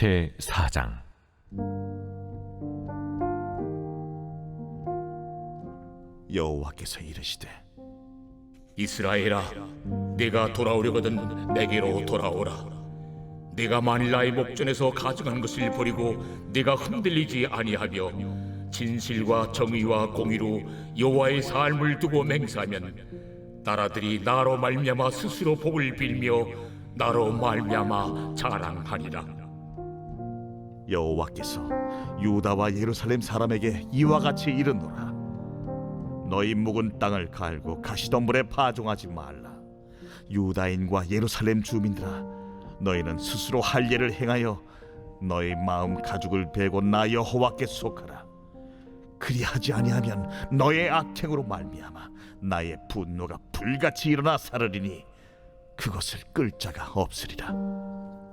제 4장 여호와께서 이르시되 이스라엘아, 네가 돌아오려거든 내게로 돌아오라. 네가 만일 나의 목전에서 가져간 것을 버리고 네가 흔들리지 아니하며 진실과 정의와 공의로 여호와의 삶을 두고 맹세하면 나라들이 나로 말미암아 스스로 복을 빌며 나로 말미암아 자랑하리라. 여호와께서 유다와 예루살렘 사람에게 이와 같이 이르노라. 너희 묵은 땅을 갈고 가시덤불에 파종하지 말라. 유다인과 예루살렘 주민들아 너희는 스스로 할 일을 행하여 너희 마음 가죽을 베고 나 여호와께 속하라. 그리하지 아니하면 너의 악행으로 말미암아 나의 분노가 불같이 일어나 사르리니 그것을 끌 자가 없으리라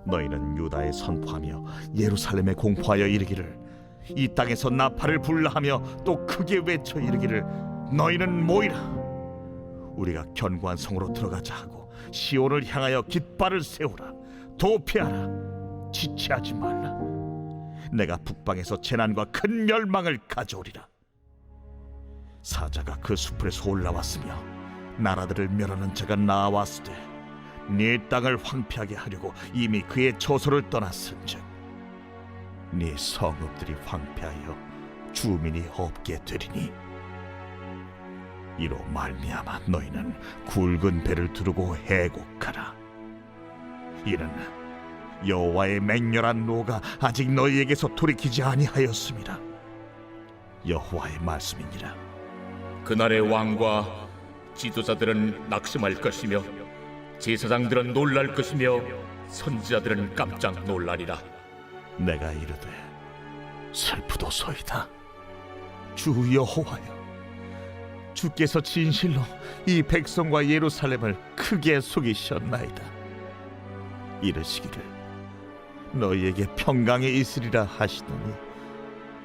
너희는 유다에 선포하며 예루살렘에 공포하여 이르기를 이 땅에서 나팔을 불라 하며 또 크게 외쳐 이르기를 너희는 모이라. 우리가 견고한 성으로 들어가자 하고 시온을 향하여 깃발을 세우라. 도피하라. 지체하지 말라. 내가 북방에서 재난과 큰 멸망을 가져오리라. 사자가 그 숲에서 올라왔으며 나라들을 멸하는 자가 나왔으되 네 땅을 황폐하게 하려고 이미 그의 처소를 떠났은즉 네 성읍들이 황폐하여 주민이 없게 되리니 이로 말미암아 너희는 굵은 배를 두르고 해곡하라. 이는 여호와의 맹렬한 노가 아직 너희에게서 돌이키지 아니하였습니다. 여호와의 말씀이니라. 그날의 왕과 지도자들은 낙심할 것이며 제사장들은 놀랄 것이며 선지자들은 깜짝 놀라리라. 내가 이르되 슬프도소이다. 주 여호와여 주께서 진실로 이 백성과 예루살렘을 크게 속이셨나이다. 이르시기를 너희에게 평강이 있으리라 하시더니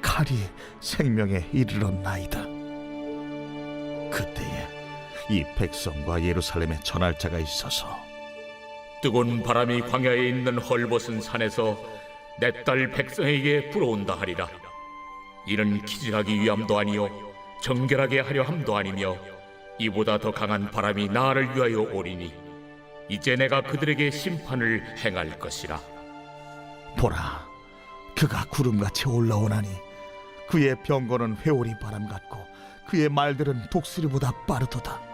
칼이 생명에 이르렀나이다. 그때에 이 백성과 예루살렘에 전할 자가 있어서 뜨거운 바람이 광야에 있는 헐벗은 산에서 내 딸 백성에게 불어온다 하리라. 이는 기질하기 위함도 아니요 정결하게 하려 함도 아니며 이보다 더 강한 바람이 나를 위하여 오리니 이제 내가 그들에게 심판을 행할 것이라. 보라 그가 구름같이 올라오나니 그의 병거는 회오리 바람 같고 그의 말들은 독수리보다 빠르도다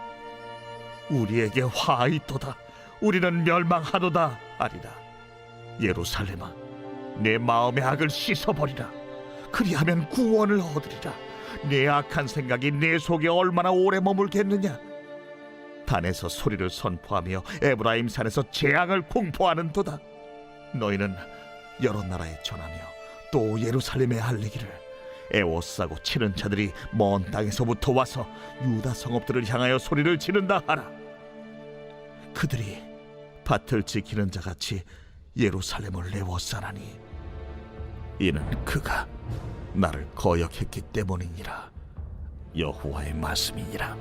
우리에게 화 있도다. 우리는 멸망하도다 아리라. 예루살렘아 내 마음의 악을 씻어버리라. 그리하면 구원을 얻으리라. 내 악한 생각이 내 속에 얼마나 오래 머물겠느냐? 단에서 소리를 선포하며 에브라임 산에서 재앙을 공포하는도다. 너희는 여러 나라에 전하며 또 예루살렘에 알리기를. 애워싸고 치는 자들이 먼 땅에서부터 와서 유다 성읍들을 향하여 소리를 지른다 하라 그들이 밭을 지키는 자 같이 예루살렘을 애워싸나니 이는 그가 나를 거역했기 때문이니라. 여호와의 말씀이니라.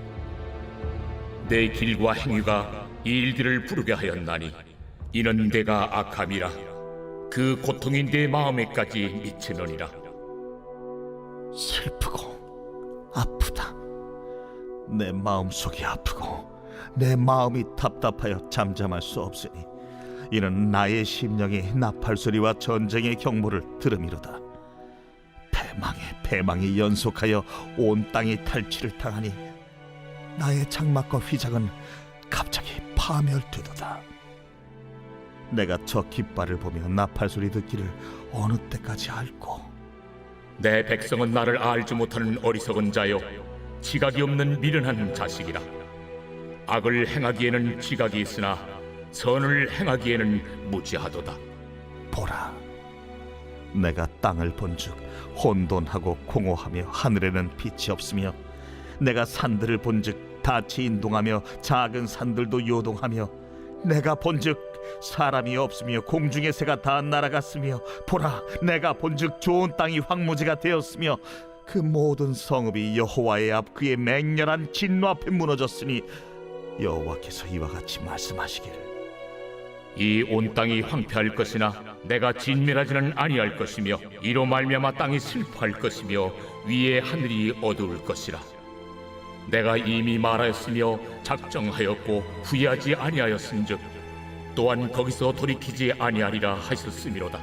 내 길과 행위가 이 일들을 부르게 하였나니 이는 내가 악함이라. 그 고통이 내 마음에까지 미치느니라. 슬프고 아프다. 내 마음 속이 아프고 내 마음이 답답하여 잠잠할 수 없으니 이는 나의 심령이 나팔 소리와 전쟁의 경보를 들음이로다. 패망에 패망이 연속하여 온 땅이 탈취를 당하니 나의 장막과 휘장은 갑자기 파멸되도다. 내가 저 깃발을 보며 나팔 소리 듣기를 어느 때까지 앓고 내 백성은 나를 알지 못하는 어리석은 자요 지각이 없는 미련한 자식이라 악을 행하기에는 지각이 있으나 선을 행하기에는 무지하도다. 보라 내가 땅을 본즉 혼돈하고 공허하며 하늘에는 빛이 없으며 내가 산들을 본즉 닻이 인동하며 작은 산들도 요동하며 내가 본즉 사람이 없으며 공중의 새가 다 날아갔으며 보라 내가 본즉 좋은 땅이 황무지가 되었으며 그 모든 성읍이 여호와의 앞 그의 맹렬한 진노 앞에 무너졌으니 여호와께서 이와 같이 말씀하시기를. 이 온 땅이 황폐할 것이나 내가 진멸하지는 아니할 것이며 이로 말미암아 땅이 슬퍼할 것이며 위에 하늘이 어두울 것이라. 내가 이미 말하였으며 작정하였고 후회하지 아니하였은즉 또한 거기서 돌이키지 아니하리라 하셨음이로다.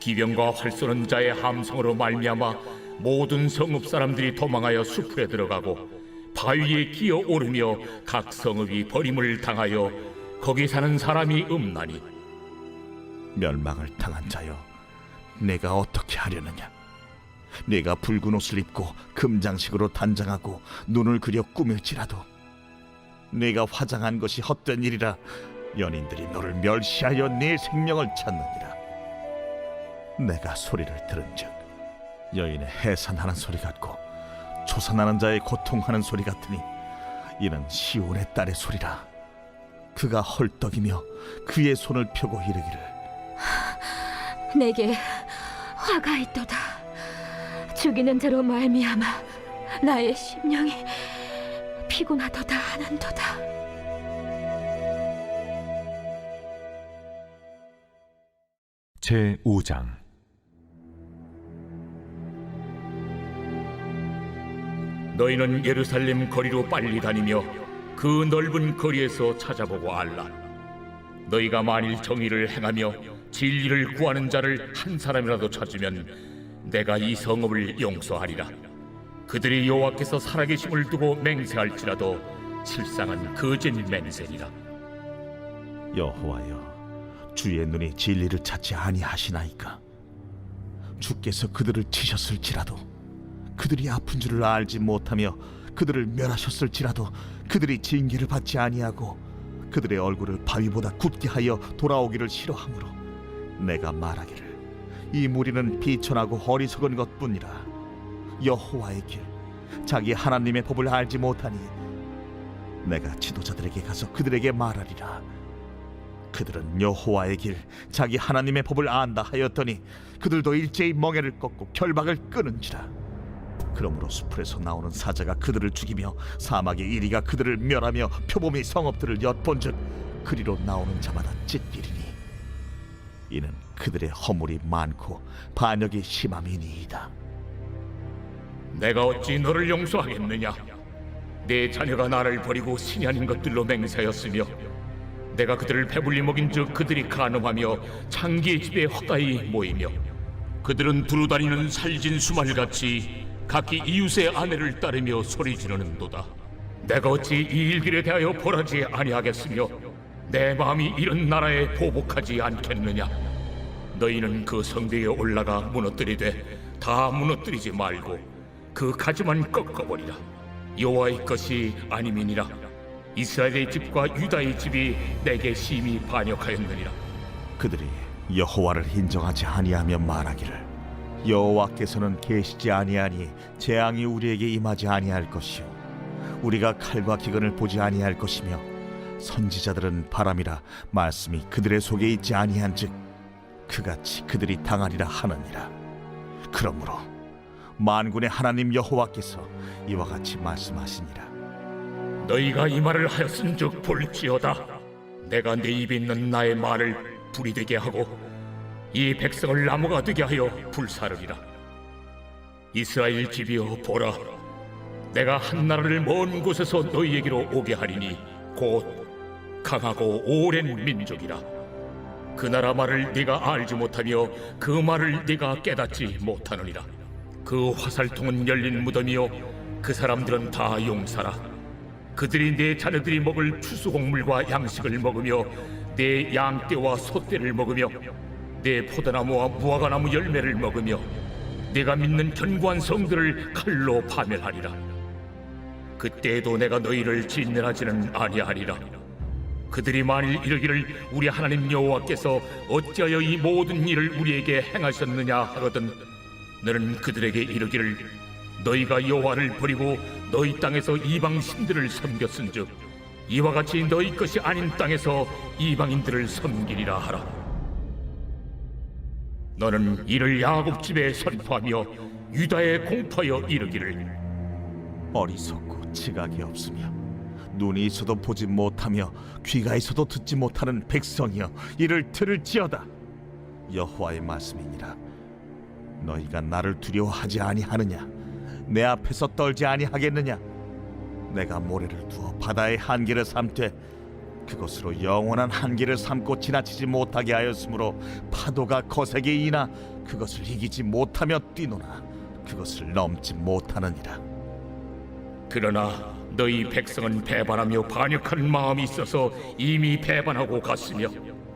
기병과 활 쏘는 자의 함성으로 말미암아 모든 성읍 사람들이 도망하여 숲에 들어가고 바위에 기어 오르며 각 성읍이 버림을 당하여 거기 사는 사람이 없나니. 멸망을 당한 자여 내가 어떻게 하려느냐? 내가 붉은 옷을 입고 금장식으로 단장하고 눈을 그려 꾸밀지라도 내가 화장한 것이 헛된 일이라 연인들이 너를 멸시하여 네 생명을 찾느니라. 내가 소리를 들은즉 여인의 해산하는 소리 같고 초산하는 자의 고통하는 소리 같으니 이는 시온의 딸의 소리라 그가 헐떡이며 그의 손을 펴고 이르기를 내게 화가 있도다. 죽이는 자로 말미암아 나의 심령이 피곤하도다 하는도다. 제 5장 너희는 예루살렘 거리로 빨리 다니며 그 넓은 거리에서 찾아보고 알라. 너희가 만일 정의를 행하며 진리를 구하는 자를 한 사람이라도 찾으면 내가 이 성읍을 용서하리라. 그들이 여호와께서 살아계심을 두고 맹세할지라도 실상은 거짓 맹세니라. 여호와여 주의 눈이 진리를 찾지 아니하시나이까 주께서 그들을 치셨을지라도 그들이 아픈 줄을 알지 못하며 그들을 멸하셨을지라도 그들이 징계를 받지 아니하고 그들의 얼굴을 바위보다 굳게 하여 돌아오기를 싫어하므로 내가 말하기를 이 무리는 비천하고 어리석은 것뿐이라. 여호와의 길 자기 하나님의 법을 알지 못하니 내가 지도자들에게 가서 그들에게 말하리라. 그들은 여호와의 길 자기 하나님의 법을 안다 하였더니 그들도 일제히 멍에를 꺾고 결박을 끊은지라 그러므로 숲에서 나오는 사자가 그들을 죽이며 사막의 이리가 그들을 멸하며 표범이 성읍들을 엿본즉 그리로 나오는 자마다 찢기리니 이는 그들의 허물이 많고 반역이 심함이니이다 내가 어찌 너를 용서하겠느냐? 내 자녀가 나를 버리고 신이 아닌 것들로 맹세하였으며 내가 그들을 배불리 먹인즉 그들이 간음하며 창기의 집에 헛다이 모이며 그들은 두루다니는 살진 수말같이 각기 이웃의 아내를 따르며 소리 지르는도다. 내가 어찌 이 일들에 대하여 벌하지 아니하겠으며 내 마음이 이런 나라에 보복하지 않겠느냐? 너희는 그 성벽에 올라가 무너뜨리되 다 무너뜨리지 말고 그 가지만 꺾어버리라 여호와의 것이 아님이니라 이스라엘의 집과 유다의 집이 내게 심히 반역하였느니라 그들이 여호와를 인정하지 아니하며 말하기를 여호와께서는 계시지 아니하니 재앙이 우리에게 임하지 아니할 것이요. 우리가 칼과 기근을 보지 아니할 것이며 선지자들은 바람이라 말씀이 그들의 속에 있지 아니한즉 그같이 그들이 당하리라 하느니라. 그러므로 만군의 하나님 여호와께서 이와 같이 말씀하시니라. 너희가 이 말을 하였은즉 볼지어다. 내가 내 입에 있는 나의 말을 불이 되게 하고 이 백성을 나무가 되게 하여 불사르리라. 이스라엘 집이여 보라. 내가 한 나라를 먼 곳에서 너희에게로 오게 하리니 곧 강하고 오랜 민족이라. 그 나라 말을 네가 알지 못하며 그 말을 네가 깨닫지 못하느니라. 그 화살통은 열린 무덤이요. 그 사람들은 다 용사라. 그들이 내 자녀들이 먹을 추수곡물과 양식을 먹으며 내 양떼와 소떼를 먹으며 내 포도나무와 무화과나무 열매를 먹으며 내가 믿는 견고한 성들을 칼로 파멸하리라. 그때에도 내가 너희를 진멸하지는 아니하리라. 그들이 만일 이르기를 우리 하나님 여호와께서 어찌하여 이 모든 일을 우리에게 행하셨느냐 하거든 너는 그들에게 이르기를 너희가 여호와를 버리고 너희 땅에서 이방 신들을 섬겼은즉 이와 같이 너희 것이 아닌 땅에서 이방인들을 섬기리라 하라 너는 이를 야곱 집에 선포하며 유다에 공포하여 이르기를. 어리석고 지각이 없으며 눈이 있어도 보지 못하며 귀가 있어도 듣지 못하는 백성이여 이를 들을지어다. 여호와의 말씀이니라. 너희가 나를 두려워하지 아니하느냐? 내 앞에서 떨지 아니하겠느냐? 내가 모래를 두어 바다의 한계를 삼되 그것으로 영원한 한계를 삼고 지나치지 못하게 하였으므로 파도가 거세게 이나 그것을 이기지 못하며 뛰노나 그것을 넘지 못하느니라. 그러나 너희 백성은 배반하며 반역하는 마음이 있어서 이미 배반하고 갔으며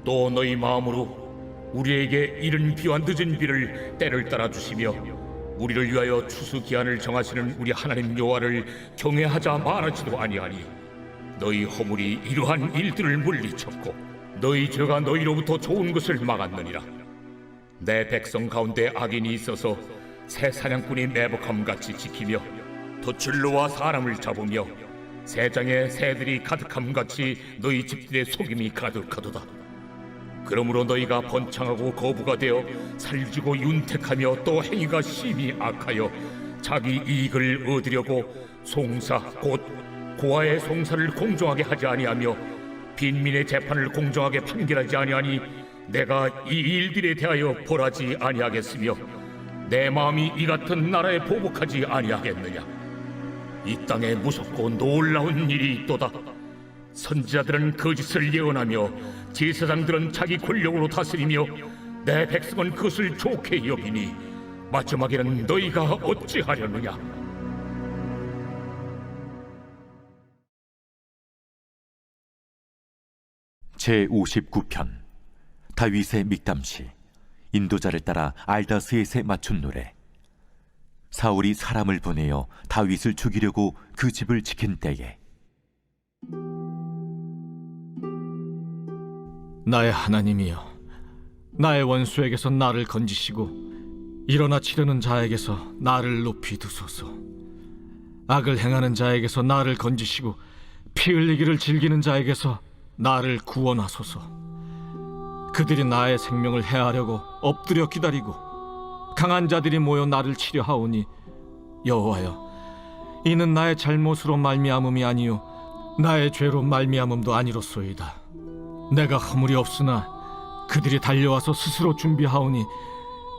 또 너희 마음으로 우리에게 이른 비와 늦은 비를 때를 따라 주시며 우리를 위하여 추수 기한을 정하시는 우리 하나님 여호와를 경외하자 말하지도 아니하니 너희 허물이 이러한 일들을 물리쳤고 너희 죄가 너희로부터 좋은 것을 막았느니라 내 백성 가운데 악인이 있어서 새 사냥꾼이 매복함 같이 지키며 도출로와 사람을 잡으며 새장에 새들이 가득함 같이 너희 집들의 속임이 가득하도다. 그러므로 너희가 번창하고 거부가 되어 살지고 윤택하며 또 행위가 심히 악하여 자기 이익을 얻으려고 송사 곧 고아의 송사를 공정하게 하지 아니하며 빈민의 재판을 공정하게 판결하지 아니하니 내가 이 일들에 대하여 벌하지 아니하겠으며 내 마음이 이 같은 나라에 보복하지 아니하겠느냐? 이 땅에 무섭고 놀라운 일이 있도다. 선지자들은 거짓을 예언하며 제사장들은 자기 권력으로 다스리며 내 백성은 그것을 좋게 여기니 마지막에는 너희가 어찌하려느냐 제 59편 다윗의 믹담시 인도자를 따라 알다스에세 맞춘 노래. 사울이 사람을 보내어 다윗을 죽이려고 그 집을 지킨 때에 나의 하나님이여 나의 원수에게서 나를 건지시고 일어나 치려는 자에게서 나를 높이 두소서. 악을 행하는 자에게서 나를 건지시고 피 흘리기를 즐기는 자에게서 나를 구원하소서. 그들이 나의 생명을 해하려고 엎드려 기다리고 강한 자들이 모여 나를 치려 하오니 여호와여 이는 나의 잘못으로 말미암음이 아니요 나의 죄로 말미암음도 아니로소이다. 내가 허물이 없으나 그들이 달려와서 스스로 준비하오니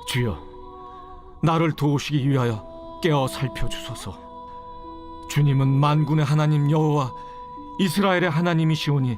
주여 나를 도우시기 위하여 깨어 살펴 주소서. 주님은 만군의 하나님 여호와 이스라엘의 하나님이시오니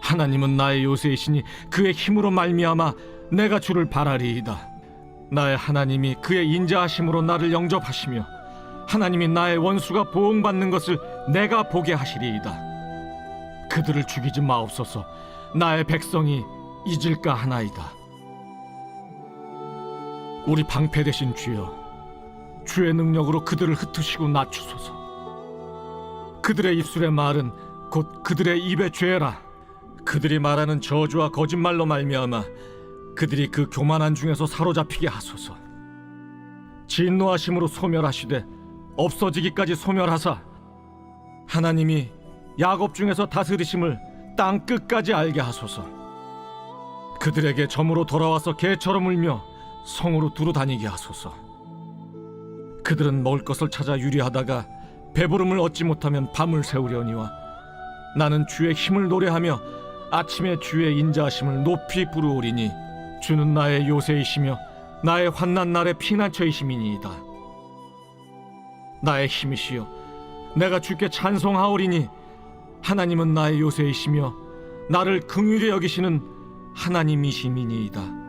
하나님은 나의 요새이시니 그의 힘으로 말미암아 내가 주를 바라리이다. 나의 하나님이 그의 인자하심으로 나를 영접하시며 하나님이 나의 원수가 보응받는 것을 내가 보게 하시리이다. 그들을 죽이지 마옵소서. 나의 백성이 잊을까 하나이다. 우리 방패 되신 주여 주의 능력으로 그들을 흩으시고 낮추소서. 그들의 입술의 말은 곧 그들의 입의 죄라 그들이 말하는 저주와 거짓말로 말미암아 그들이 그 교만한 중에서 사로잡히게 하소서. 진노하심으로 소멸하시되 없어지기까지 소멸하사 하나님이 야곱 중에서 다스리심을 땅 끝까지 알게 하소서. 그들에게 점으로 돌아와서 개처럼 울며 성으로 두루 다니게 하소서. 그들은 먹을 것을 찾아 유리하다가 배부름을 얻지 못하면 밤을 새우려니와 나는 주의 힘을 노래하며 아침에 주의 인자하심을 높이 부르오리니 주는 나의 요새이시며 나의 환난 날의 피난처이심이니이다. 나의 힘이시여 내가 주께 찬송하오리니 하나님은 나의 요새이시며 나를 긍휼히 여기시는 하나님이시미니이다